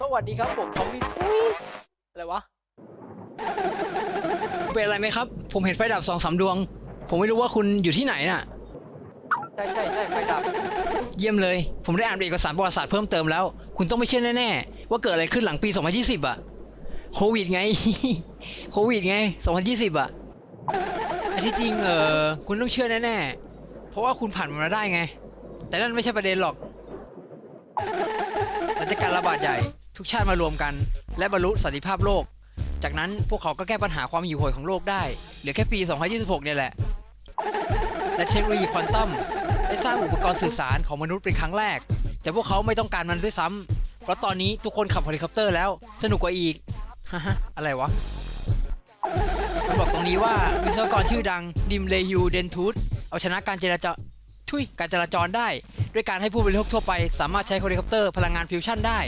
สวัสดีครับผมทอมมี่ทุยอะไรวะ เป็นอะไรไหมครับ ผมเห็นไฟดับสองสามดวง ผมไม่รู้ว่าคุณอยู่ที่ไหนน่ะ ใช่ใช่ใช่ไฟดับ เยี่ยมเลย ผมได้อ่านเอกสารประวัติศาสตร์เพิ่มเติมแล้ว คุณต้องไม่เชื่อแน่ๆ ว่าเกิดอะไรขึ้นหลังปี 2020 อะ โควิดไง โควิดไง 2020 อะอันที่จริงเออคุณต้องเชื่อแน่ๆ เพราะว่าคุณผ่านมันมาได้ไง แต่นั่นไม่ใช่ประเด็นหรอกหลังจากการระบาดใหญ่ ทุกชาติมารวมกัน และบรรลุสันติภาพโลก จากนั้นพวกเขาก็แก้ปัญหาความหิวโหยของโลกได้ เหลือแค่ปี 2026 เนี่ยแหละ และเทคโนโลยีควอนตัมได้สร้างอุปกรณ์สื่อสารของมนุษย์เป็นครั้งแรก แต่พวกเขาไม่ต้องการมันด้วยซ้ำเพราะตอนนี้ทุกคนขับเฮลิคอปเตอร์แล้ว สนุกกว่าอีกฮะอะไรวะมันบอกตรงนี้ว่าวิศวกรชื่อดังดิมเลยูเดนทูธเอาชนะการเจราจาทุยการจราจรได้ ด้วยการให้ผู้บริโภคทั่วไป สามารถใช้เฮลิคอปเตอร์พลังงานฟิวชั่นได้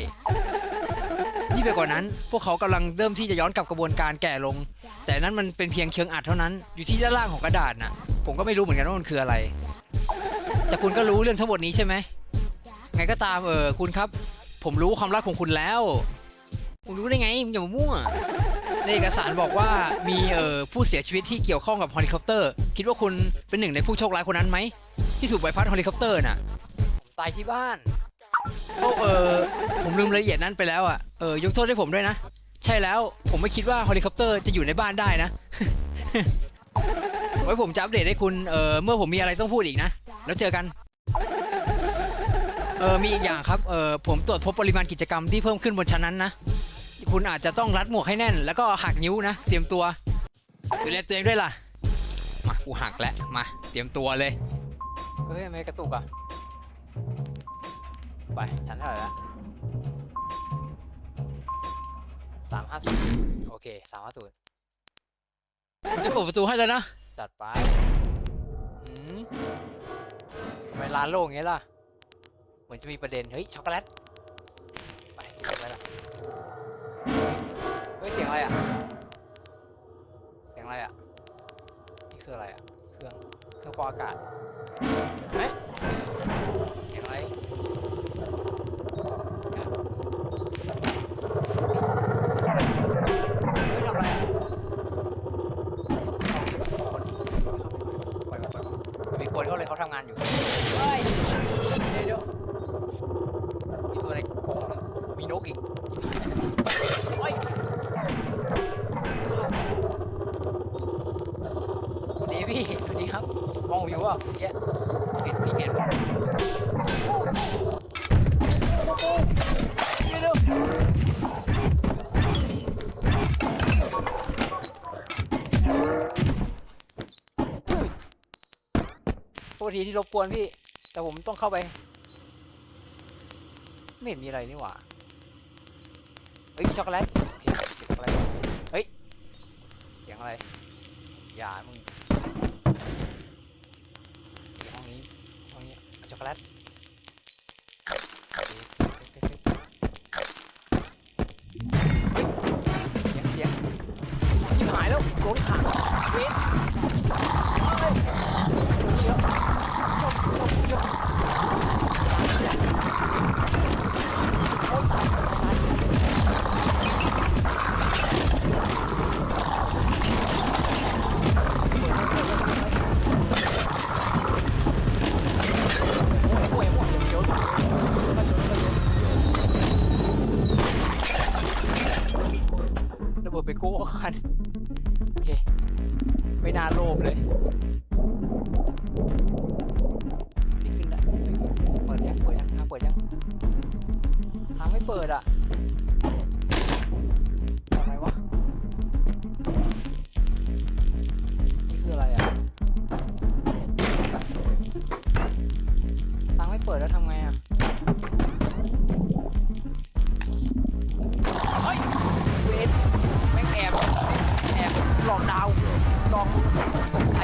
ยิ่งไปกว่านั้น พวกเขากำลังเริ่มที่จะย้อนกลับกระบวนการแก่ลง แต่นั้นมันเป็นเพียงเชิงอัดเท่านั้น อยู่ที่ด้านล่างของกระดาษน่ะ ผมก็ไม่รู้เหมือนกันว่ามันคืออะไร แต่คุณก็รู้เรื่องทั้งหมดนี้ใช่ไหม ไงก็ตามเออคุณครับ ผมรู้ความลับของคุณแล้ว คุณรู้ได้ไงอย่ามามั่วในเอกสารบอกว่ามีเอ่อผู้เสียชีวิตที่เกี่ยวข้องกับเฮลิคอปเตอร์ คิดว่าคุณเป็นหนึ่งในผู้โชคร้ายคนนั้นไหม ที่ถูกใบพัดเฮลิคอปเตอร์น่ะตายที่บ้าน โอ้เออผมลืมรายละเอียดนั้นไปแล้วอะเออยกโทษให้ผมด้วยนะ ใช่แล้วผมไม่คิดว่าเฮลิคอปเตอร์จะอยู่ในบ้านได้นะ ไว้ผมจะอัปเดตให้คุณเออเมื่อผมมีอะไรต้องพูดอีกนะ แล้วเจอกันเออมีอีกอย่างครับเออผมตรวจพบปริมาณกิจกรรมที่เพิ่มขึ้นบนชั้นนั้นนะ คุณอาจจะต้องรัดหมวกให้แน่น แล้วก็หักนิ้วนะ เตรียมตัวดูแลตัวเองด้วยล่ะ มากูหักแล้วมา เตรียมตัวเลย เฮ้ยทำไม่กระตุกอะ ไป ชั้นเท่าไหร่แล้วสามห้าศูนย์โอเคสามห้าศูนย์จะเปิดประตูให้แล้วนะ จัดไปอืมทำไมร้านโล่งอย่างเงี้ยล่ะ เหมือนจะมีประเด็น เฮ้ย ช็อกโกแลต ไปเก็บไว้ละเฮ้ย เสียงอะไรอะ เสียงอะไรอะ นี่คืออะไรอะ เครื่อง เครื่องฟอกอากาศ เฮ้ย ทีที่รบกวนพี่ แต่ผมต้องเข้าไป ไม่เห็นมีอะไรนี่หว่าเฮ้ยช็อกโกแลตเคเก็บช็อกโกแลตเฮ้ยเสียงอะไรอย่ามึงห้องนี้ห้องนี้ช็อกโกแลต องดาวดองไอ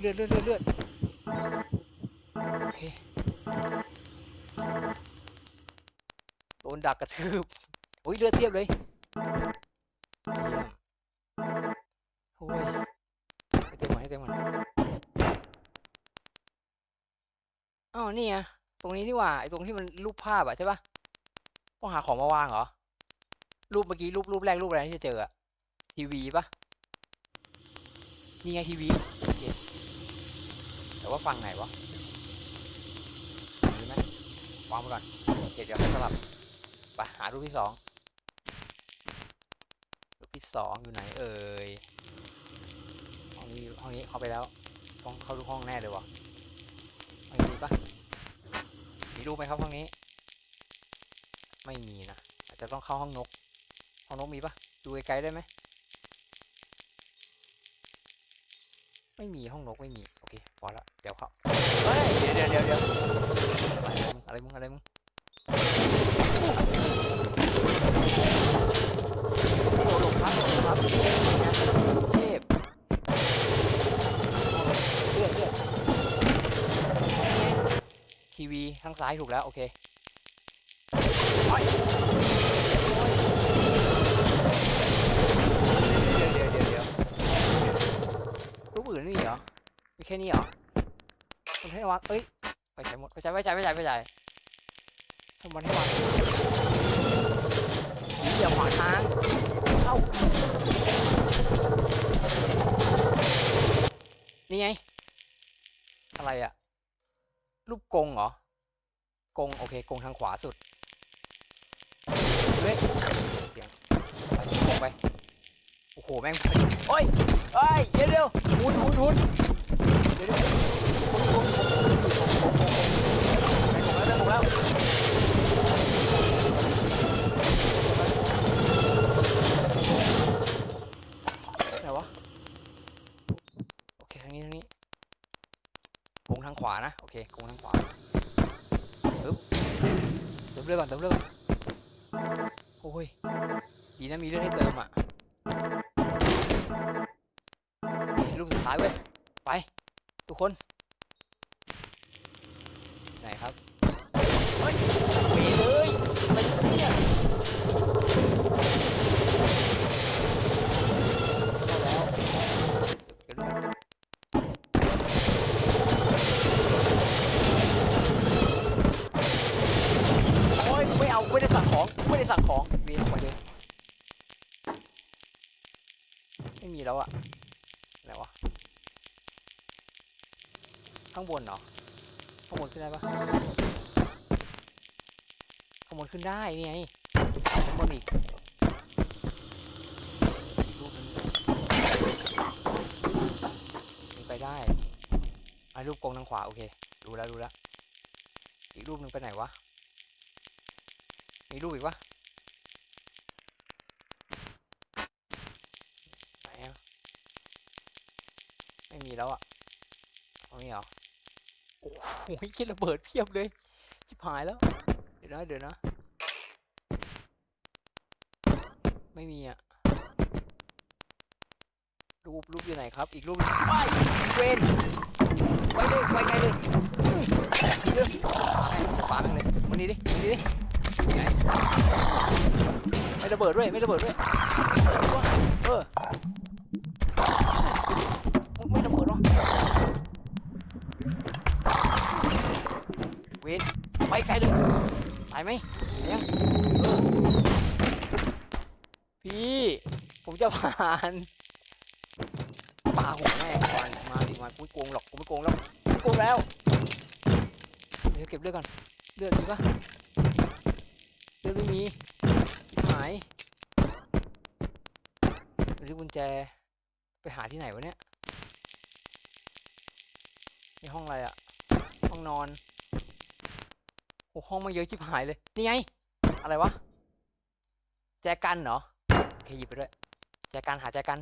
เลื่อนเลื่อนเลื่อนเลื่อนโอเคโดนดักกระทืบโอ้ยเลือดเทียบเลยโอ้ยให้เต็มหมดให้เต็มหมดอ๋อนี่ไงตรงนี้นี่ว่าไอ้ตรงที่มันรูปภาพอะใช่ปะต้องหาของมาวางเหรอรูปเมื่อกี้รูปรูปแรกรูปอะไรที่เจออะทีวีปะ นี่ไงทีวีโอเแต่ว่าฟังไหนวะนี่ไหมวางไปก่อนเดี๋ยวไปสลับไปหารูปที่สองรูปที่สองอยู่ไหนเอ่ยห้องนี้ห้องนี้เข้าไปแล้วห้องเข้าทุกห้องแน่เลยวะไม่มีปะมีรูปไหมครับห้องนี้ ไม่มีนะอาจจะต้องเข้าห้องนกห้องนกมีปะดูไกลๆได้ไหม ไม่มีห้องนกไม่มี โอเคพอละเดี๋ยวเขาเฮ้ยเดี๋ยวเดี๋ยวเดี๋ยวเดี๋ยวอะไรมึงอะไรมึงโอ้หลบครับหลบครับเทพทีวีข้างซ้ายถูกแล้ว โอเค อื่นนี่เหรอมีแค่นี้เหรอมันให้วันเอ้ยไปใจหมดไปใจไปใจไปใจไปใจมันให้วันเดี๋ยบขวางทางเข้านี่ไง อะไรอะรูปกงเหรอกงโอเคกงทางขวาสุด หแม่งโอ้ยโอ้ยเร็วเดี๋วหุนหุนหุนเดี๋ยวเดี๋ยวผมแล้วผมไหวะโอเคทางนี้ทางนี้กงทางขวานะโอเคกงทางขวาปึ๊บเติมเรื่อดก่อนเติมเรื่อดโอ้ยดีนะมีเรื่อดให้เติมอะ ซ้ายเว้ย ไป ทุกคน ข้างบนเหรอ ข้างบนขึ้นได้ปะขโมยขึ้นได้นี่ไงขโมยอีกรูปนี้มีไปได้ไอรูปกงทางขวาโอเครู้แล้วรู้แล้ว อีกรูปหนึ่งไปไหนวะ มีรูปอีกวะไหนอะไม่มีแล้วอะเอาไม่เหรอ โอ้โหคิดระเบิดเพียบเลยชิบหายแล้ว เดี๋ยวนะเดี๋ยวนะ ไม่มีอะรูปรูปอยู่ไหนครับ อีกรูปหนึ่งไปเวนไปเลยไปไงเลยเดี๋ยวปาแม่งปาแม่งเลยมันนี่ดิมันนี่ดิไหนไม่ระเบิดด้วยไม่ระเบิดด้วยเออายไหมไหนยังพี่ ผมจะผ่านปาหัวแม่งก่อนมาดิมากูไม่โกงหรอกกูไม่โกงแล้วกูไม่โกงแล้วเดี๋ยวเก็บเลือดก่อนเลือดมีปะเลือดไม่มีหายหรือกุญแจไปหาที่ไหนวะเนี่ยนี่ห้องอะไรอะห้องนอน อ้ห้องมันเยอะชิบหายเลย นี่ไง อะไรวะ แจกันเหรอ โอเคหยิบไปด้วย แจกันหาแจกัน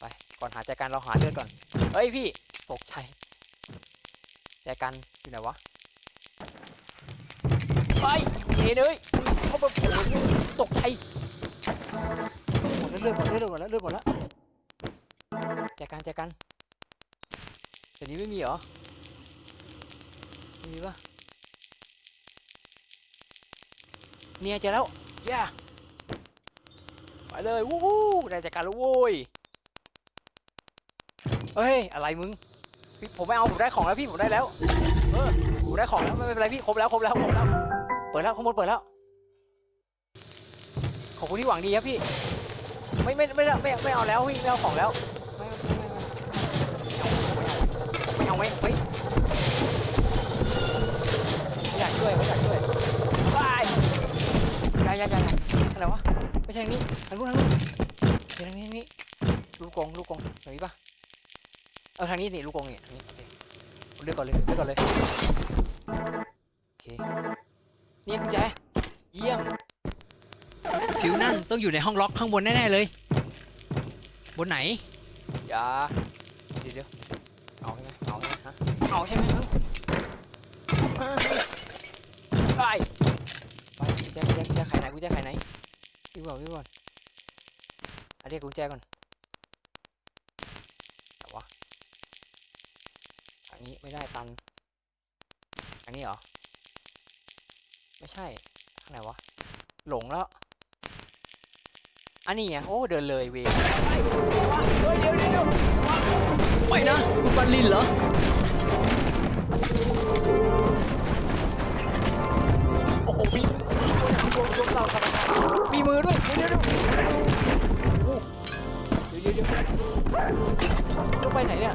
ไป ก่อนหาแจกันเราหาเลือดก่อน เฮ้ยพี่ ตกใจแจกันอยู่ไหนวะ ไปเอ็นเอ้ยเขาแบบโหตกใจหมดแล้วเลือดหมดแล้วเลือดหมดแล้วเลือดหมดแล้วแจกันแจกันเดี๋ยวนี้ไม่มีเหรอ มีปะเนี่ยเจอแล้วย่าไปเลยวู้ฮู้ได้แจกันแล้วโว้ยเฮ้ย อะไรมึงพี่ผมไม่เอา ผมได้ของแล้วพี่ ผมได้แล้ว เออ ผมได้ของแล้ว ไม่เป็นไรพี่ ครบแล้ว ครบแล้ว ครบแล้ว เปิดแล้วข้างบนเปิดแล้ว ขอบคุณที่หวังดีครับพี่ ไม่ไม่ไม่ไม่ไม่เอาแล้วพี่ ไม่เอาของแล้ว ไม่ไม่ไม่ไม่เอาไม่เอาไม่ ช่วยไม่อยากช่วยว้ายยายยายยายอะไรวะไม่ใช่ทางนี้ทางนู้นทางนู้นเดี๋ยวทางนี้ทางนี้ลูกกงลูกกงตรงนี้ปะเออทางนี้นี่ลูกกงนี่ทางนี้โอเคเลือกก่อนเลยเลือกก่อนเลยโอเคเนี่ยกุญแจเยี่ยมผิวนั่นต้องอยู่ในห้องล็อกข้างบนแน่ๆเลย บนไหนอย่าเดี๋ยวเดี๋ยวเอาใช่ไหมเอาใช่ไหมฮะเอาใช่ไหม ไปไปกุญแจกุญแจกุญแจไขไหนกุญแจไขไหนวิ่งก่อนวิ่งก่อนเรียกกุญแจก่อนแต่วะอันนี้ไม่ได้ตัน อันนี้เหรอ ไม่ใช่ข้างไหนวะ หลงแล้ว อันนี้ไงโอ้เดินเลยเวรเฮ้ยเดี๋ยวเดี๋ยวไม่นะคุณบัลลินเหรอ รวมรวมเราครับมีมือด้วยเดี๋ยวเดี๋ยวเดี๋ยวเดี๋ยวเดี๋ยวเดี๋ยวต้องไปไหนเนี่ย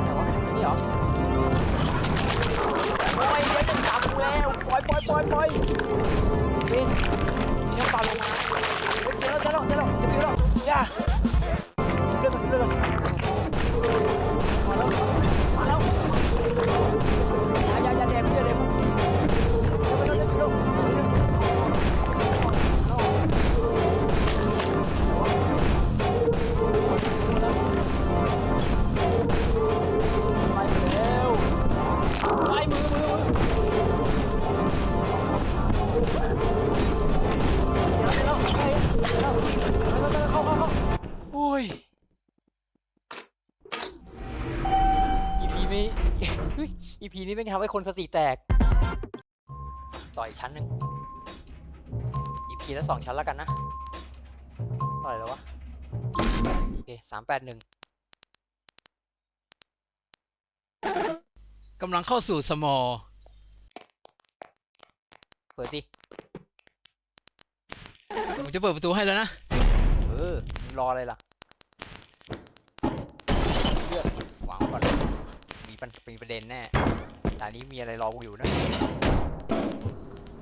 ไหนวะนี่เหรอโอ้ยเดี๋ยวจะจับแล้วปล่อยปล่อยปล่อยปล่อยเฮ้ยมีน้ำปลาลงมาเฮ้ยเจอแล้วเจอแล้วเจอแล้วจะพิวแล้วอย่า เฮ้ย EP นี้ไม่งทำให้คนสติแตก ต่ออีกชั้นหนึ่ง EP ละสองชั้นแล้วกันนะเท่าไหร่แล้ววะ โอเคสามแปดหนึ่งกำลังเข้าสู่สมอ เปิดดิผมจะเปิดประตูให้แล้วนะ เออมึงรออะไรล่ะ มีปัญมีประเด็นแน่แต่นี้มีอะไรรอกูอยู่นะ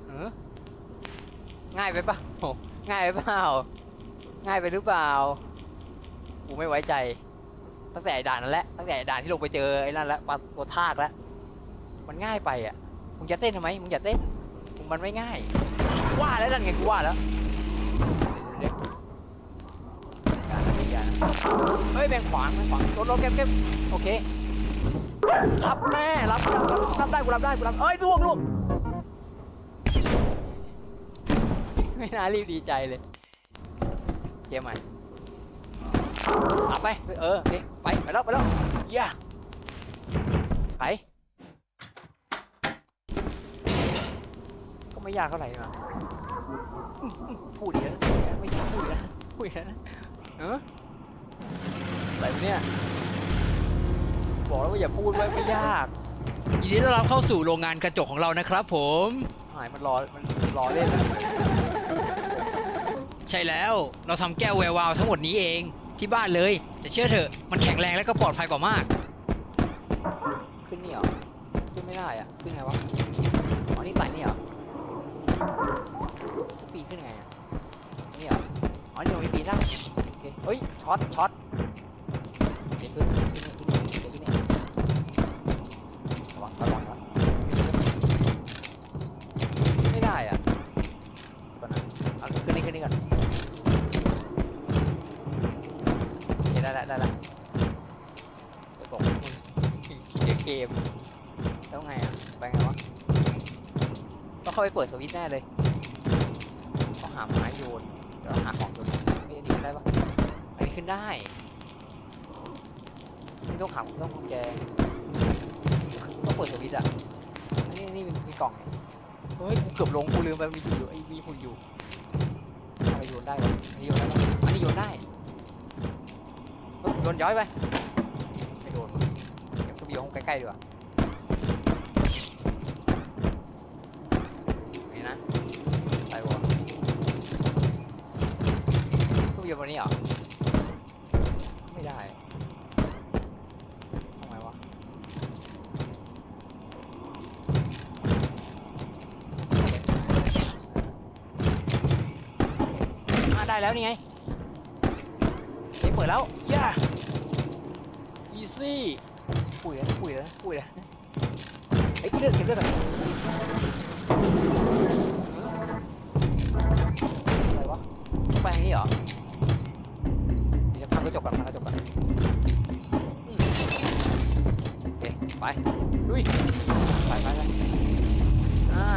เออง่ายไปปะโหง่ายไปเปล่าง่ายไปหรือเปล่า กูไม่ไว้ใจ ตั้งแต่ด่านนั้นแหละ ตั้งแต่ด่านที่ลงไปเจอไอ้นั่นแล้วปลาตัวทากแล้ว มันง่ายไปอะ มึงจะเต้นทำไม มึงอย่าเต้น มันไม่ง่าย ว่าแล้วนั่นไงกูว่าแล้วเฮ้ยแบงขวางแบงขวางรถรถเก็บเก็บโอเค รับแม่รับรับรับได้กูรับได้กูรับเอ้ยล่วงล่วงไม่น่ารีบดีใจเลยเกมใหม่เอาไปเออโอเคไปไปแล้วไปแล้วย่าไปก็ไม่ยากเท่าไหร่นะอืมอืมพูดดีนะไม่ยากพูดดีนะพูดเดีนะเอออะไรเนี่ย บอกแล้วว่าอย่าพูดไว้ไม่ยากยินดีต้อนรับเข้าสู่โรงงานกระจกของเรานะครับผมหายมันรอมันรอเล่นแล้วใช่แล้วเราทำแก้วแวววาวทั้งหมดนี้เองที่บ้านเลยแต่เชื่อเถอะมันแข็งแรงและก็ปลอดภัยกว่ามาก ขึ้นนี่เหรอขึ้นไม่ได้อะขึ้นไงวะอ๋อนี่ไต่นี่เหรอปีนขึ้นยังไงอะนี่เหรออ๋อนี่ตรงนี้ปีนได้โอเคเฮ้ยช็อตช็อตเดี๋ยวขึ้นขึ้นาไปเปิดสวิตช์แน่เลยต้องหาไม้โยนเดี๋ยวหาของโยนเฮ้ยอันนี้ได้ปะอันนี้ขึ้นได้ต้องหาต้องกุญแจต้องเปิดสวิตช์อะอันนี้นี่มีมีกล่องเนี่ยเฮ้ยกูเกือบลงกูลืมไปมันมีอยู่ไอ้มีหุ่นอยู่อะไรโยนได้วะอันนี้โยนได้ปะอันนี้โยนได้เฮ้ยโยนย้อยไปไม่โดนวะเก็บสบียงใกล้ๆดีกว่า ตู้เย็นวันนี้เหรอ ไม่ได้ทำไมวะอ่าได้แล้วนี่ไงเฮ้ยเปิดแล้วย่า easy ปุ๋ยแล้วปุ๋ยแล้วปุ๋ยแล้วนะเฮ้ยเลือดเก็บเลือดก่อนอะไรวะไปทางนี้เหรอ ระจกก่อนพังกระจกก่อนอืมโอเคไปลุยไปไปไปอ่า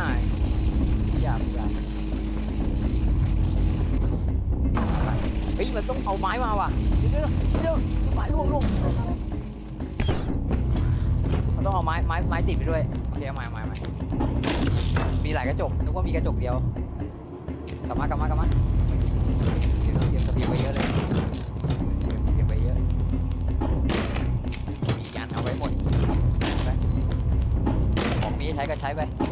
อย่าอย่าไปเฮ้ยมันต้องเอาไม้มาว่ะเดี๋ยวเดี๋ยวเดี๋ยวไม้ล่วงล่วงมันต้องเอาไม้ไม้ไม้ติดไปด้วยโอเคเอาไม้เอาไม้เอาไม้มีหลายกระจกนึกว่ามีกระจกเดียวกลับมากลับมากลับมา นี้ใ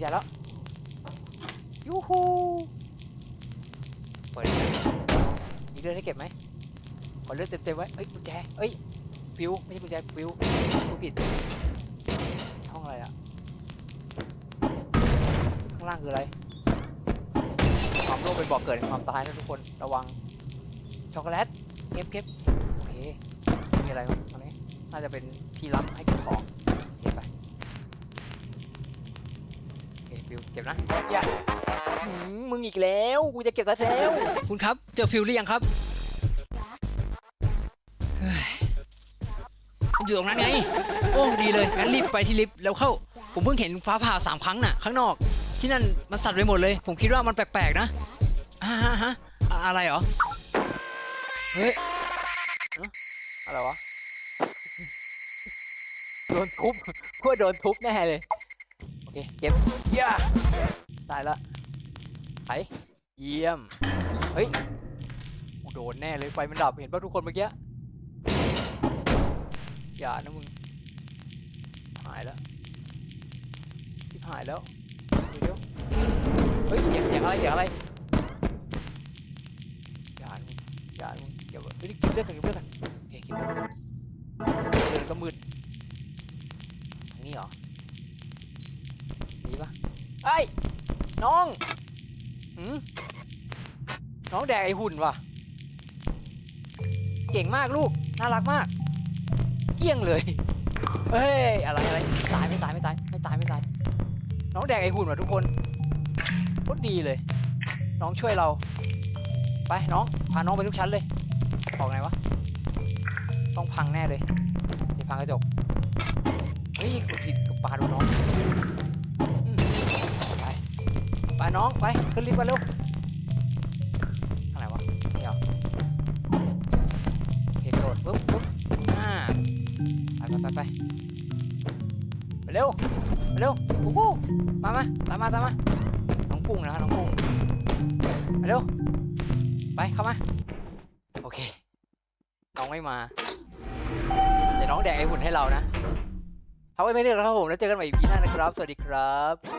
ญแจแล้ว ยูฮูเปิดมีเลือดให้เก็บไหมขอเลือดเต็มๆไว้ เอ้ยกุญแจ เอ้ยฟิวไม่ใช่กุญแจฟิวกูผิด ห้องอะไรอะข้างล่างคืออะไร ความโลภเป็นบ่อกเกิดแห่งความตายนะทุกคน ระวัง ช็อกโกแลต เก็บเก็บโอเค มีอะไรตรงนี้ น่าจะเป็นที่รับให้เก็บของโอเคไป ฟิวเก็บนะอย่าหืมมึงอีกแล้วกูจะเก็บซะแล้ว คุณครับ เจอฟิวหรือยังครับเฮ้ยมันอยู่ตรงนั้นไง โอ้ดีเลยงั้นรีบไปที่ลิฟต์แล้วเข้า ผมเพิ่งเห็นฟ้าผ่าสามครั้งน่ะ ข้างนอก ที่นั่นมันสั่นไปหมดเลย ผมคิดว่ามันแปลกๆนะอ่าฮะฮะอะอะไรเหรอ เฮ้ยเอ้าอะไรวะ โดนทุบพวกโดนทุบแน่เลยโอเคเก็บย่าตายละไถเยี่ยม เฮ้ยโดนแน่เลยไฟมันดับเห็นป่ะทุกคนเมื่อกี้ อย่านะมึง หายแล้วชิบหายแล้วเดี๋ยวเฮ้ยเสียงเสียงอะไรเสียงอะไรอย่ามึงอย่ามึงเดี๋ยวเฮ้ยเก็บเลือดกันเก็บเลือดกันโอเคเก็บเลือดเดินก็มืด น้องหืมน้องแดกไอหุ่นว่ะ เก่งมากลูก น่ารักมาก เกี้ยงเลย เฮ้ย อะไรอะไรตายไม่ตายไม่ตายไม่ตายไม่ตาย น้องแดกไอหุ่นว่ะทุกคนโคตรดีเลย น้องช่วยเรา ไปน้อง พาน้องไปทุกชั้นเลยบอกไงวะ ต้องพังแน่เลยนี่พังกระจก เฮ้ยกูผิดกับปลาดูน้อง ไปน้องไปขึ้นลิฟต์กันเร็วอะไรวะเหรอโอเคกระโดดปุ๊บปุ๊บอ่าไปไปไปไปเร็วไปเร็วกูกูมามาตามมาตามมาน้องกุ้งนะน้องกุ้งไปเร็วไปเข้ามาโอเคน้องไม่มาแต่น้องแดกไอหุ่นให้เรานะเอาไว้ไม่เลือกแล้วครับผมแล้วเจอกันใหม่อีพีหน้านะครับ สวัสดีครับ